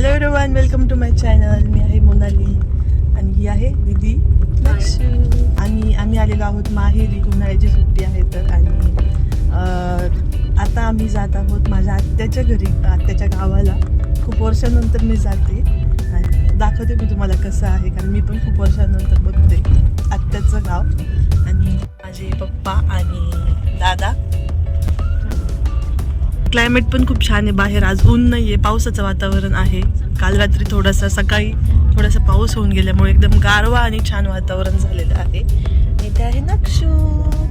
Hello everyone welcome to my channel मी आहे मोनाली आणि ही आहे दिदी. लक्षू आणि आम्ही आलेलो आहोत माहेरी. उन्हाळ्याची सुट्टी आहे तर आणि आता आम्ही जात आहोत माझ्या आत्याच्या घरी आत्याच्या गावाला. खूप वर्षानंतर मी जाते. दाखवते मी तुम्हाला कसं आहे कारण मी पण खूप वर्षानंतर बघते आत्याचं गाव. आणि माझे पप्पा आणि दादा. क्लायमेट पण खूप छान आहे. बाहेर आज ऊन नाही आहे पावसाचं वातावरण आहे. काल रात्री थोडासा सकाळी थोडासा पाऊस होऊन गेल्यामुळे एकदम गारवा आणि छान वातावरण झालेलं आहे. आणि ते आहे नक्षू.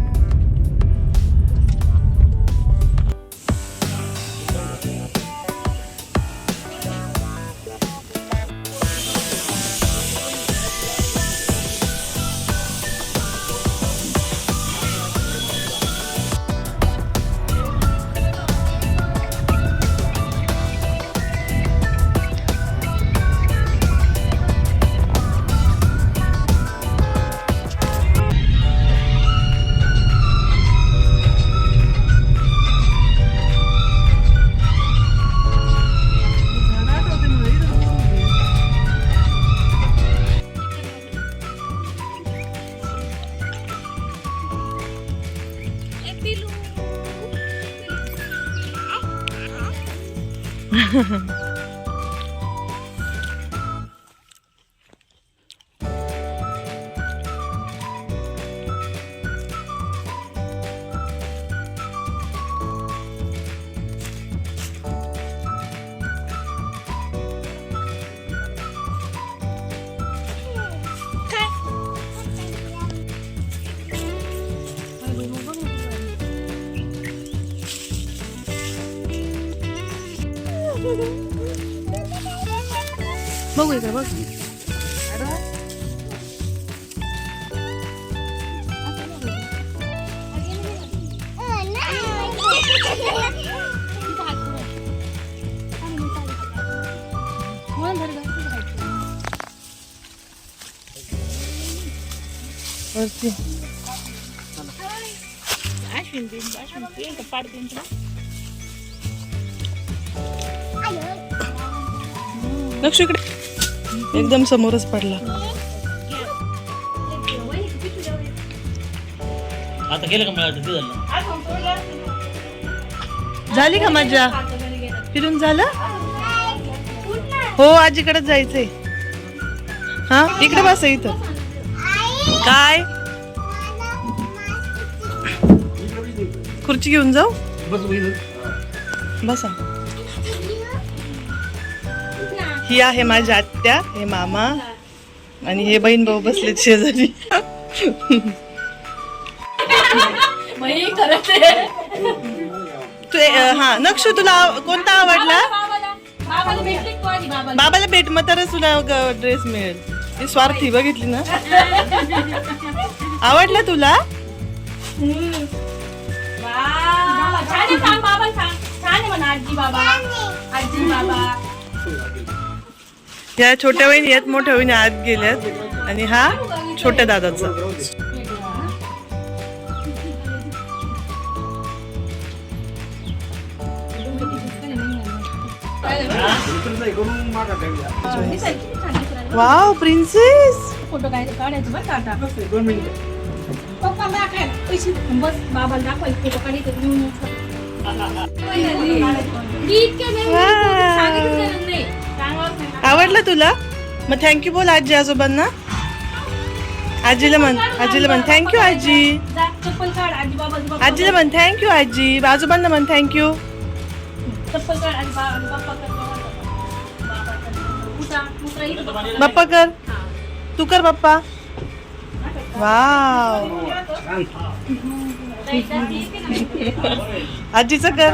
嗯哼哼 बघू इकडे बघ वरती लक्ष इकडे. एकदम समोरच पडला. आता गेलं का मला ते झालं. झाली का मजा फिरून झालं? हो आजीकडे जायचंय. हा इकडे बस इथं. काय? खुर्ची घेऊन जाऊ? बसा. ही आहे माझी आत्या हे मामा आणि हे बहीण भाऊ बसलेत शेजारी. तू हा नक्ष तुला आव- कोणता आवडला? बाबाला भेट मग तरच तुला ड्रेस मिळेल. ही स्वार्थी बघितली ना. आवडला तुला? या छोट्या वहिनी आहेत मोठ्या वहिनी आत गेल्यात. आणि हा छोट्या दादाचा. वाव प्रिन्सेस फोटो काय काढायचं बरं का आता? पप्पा पैसे बस. बाबाला दाखवायचं. फोटो काढायचं घेऊन इतक्या नाही. आवडला तुला? मग थँक्यू बोल आजी आजोबांना. आजीला म्हण आजीला म्हण थँक्यू आजी. आजीला म्हण थँक्यू आजी. आजोबांना म्हण थँक्यू बाप्पा कर. तू कर बाप्पा. वाव. आजीचं कर.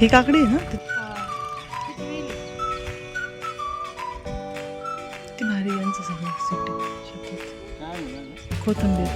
हे काकडी आहे ना? किती भारी यांचं सगळं सिटी. कोथिंबीर.